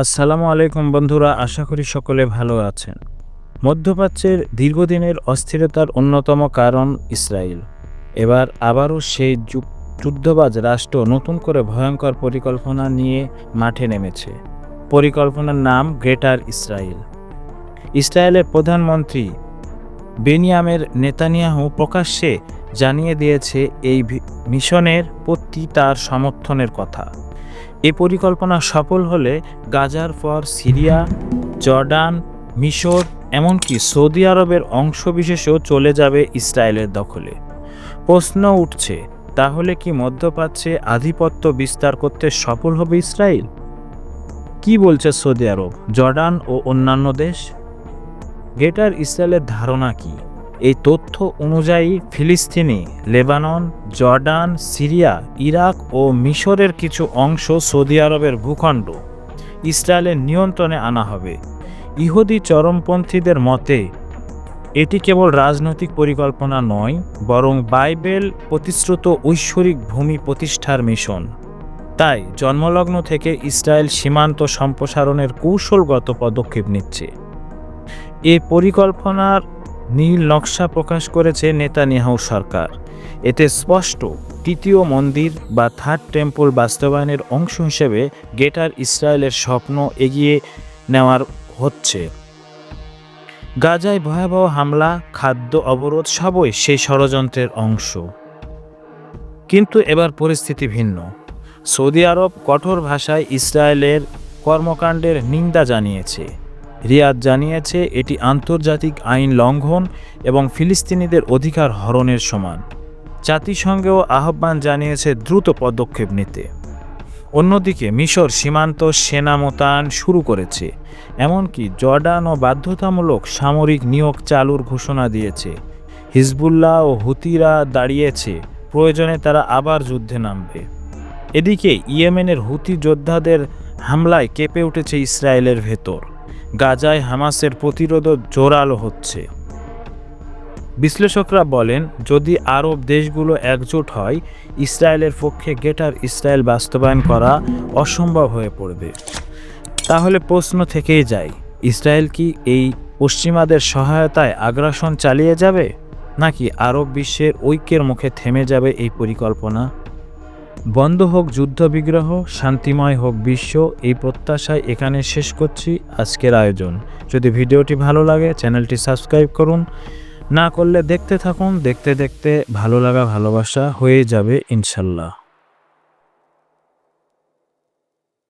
আসসালামু আলাইকুম বন্ধুরা, আশা করি সকলে ভালো আছেন। মধ্যপ্রাচ্যের দীর্ঘদিনের অস্থিরতার অন্যতম কারণ ইসরায়েল। এবার আবারও সেই যুদ্ধবাজ রাষ্ট্র নতুন করে ভয়ঙ্কর পরিকল্পনা নিয়ে মাঠে নেমেছে। পরিকল্পনার নাম গ্রেটার ইসরায়েল। ইসরায়েলের প্রধানমন্ত্রী বেনিয়ামের নেতানিয়াহু প্রকাশ্যে জানিয়ে দিয়েছে, এই মিশনের প্রতি তার সমর্থনের কথা। এ পরিকল্পনা সফল হলে গাজার পর সিরিয়া, জর্ডান, মিশর, এমনকি সৌদি আরবের অংশবিশেষও চলে যাবে ইসরায়েলের দখলে। প্রশ্ন উঠছে, তাহলে কি মধ্যপ্রাচ্যে আধিপত্য বিস্তার করতে সফল হবে ইসরায়েল? কি বলছে সৌদি আরব, জর্ডান ও অন্যান্য দেশ? গ্রেটার ইসরায়েলের ধারণা কি? এই তথ্য অনুযায়ী ফিলিস্তিনি, লেবানন, জর্ডান, সিরিয়া, ইরাক ও মিশরের কিছু অংশ সৌদি আরবের ভূখণ্ড ইসরায়েলের নিয়ন্ত্রণে আনা হবে। ইহুদি চরমপন্থীদের মতে, এটি কেবল রাজনৈতিক পরিকল্পনা নয়, বরং বাইবেল প্রতিশ্রুত ঐশ্বরিক ভূমি প্রতিষ্ঠার মিশন। তাই জন্মলগ্ন থেকে ইসরায়েল সীমান্ত সম্প্রসারণের কৌশলগত পদক্ষেপ নিচ্ছে। এ পরিকল্পনার নীল নকশা প্রকাশ করেছে নেতানিয়াহু সরকার। এতে স্পষ্ট, তৃতীয় মন্দির বা থার্ড টেম্পল বাস্তবায়নের অংশ হিসেবে গেটার ইসরায়েলের স্বপ্ন এগিয়ে নেওয়ার হচ্ছে। গাজায় ভয়াবহ হামলা, খাদ্য অবরোধ সবই সেই ষড়যন্ত্রের অংশ। কিন্তু এবার পরিস্থিতি ভিন্ন। সৌদি আরব কঠোর ভাষায় ইসরায়েলের কর্মকাণ্ডের নিন্দা জানিয়েছে। রিয়াদ জানিয়েছে, এটি আন্তর্জাতিক আইন লঙ্ঘন এবং ফিলিস্তিনিদের অধিকার হরণের সমান। জাতিসংঘেও আহ্বান জানিয়েছে দ্রুত পদক্ষেপ নিতে। অন্যদিকে, মিশর সীমান্ত সেনা মোতায়েন শুরু করেছে, এমনকি জর্ডান ও বাধ্যতামূলক সামরিক নিয়োগ চালুর ঘোষণা দিয়েছে। হিজবুল্লাহ ও হুতিরা দাঁড়িয়েছে, প্রয়োজনে তারা আবার যুদ্ধে নামবে। এদিকে, ইয়েমেনের হুতি যোদ্ধাদের হামলায় কেঁপে উঠেছে ইসরায়েলের ভেতর। গাজায় হামাসের প্রতিরোধও জোরালো হচ্ছে। বিশ্লেষকরা বলেন, যদি আরব দেশগুলো একজোট হয়, ইসরায়েলের পক্ষে গেটার ইসরায়েল বাস্তবায়ন করা অসম্ভব হয়ে পড়বে। তাহলে প্রশ্ন থেকেই যায়, ইসরায়েল কি এই পশ্চিমাদের সহায়তায় আগ্রাসন চালিয়ে যাবে, নাকি আরব বিশ্বের ঐক্যের মুখে থেমে যাবে এই পরিকল্পনা? বন্ধ হোক যুদ্ধবিগ্রহ, শান্তিময় হোক বিশ্ব, এই প্রত্যাশায় এখানে শেষ করছি আজকের আয়োজন। যদি ভিডিওটি ভালো লাগে, চ্যানেলটি সাবস্ক্রাইব করুন। না করলে দেখতে থাকুন, দেখতে দেখতে ভালো লাগা, ভালোবাসা হয়ে যাবে ইনশাল্লাহ।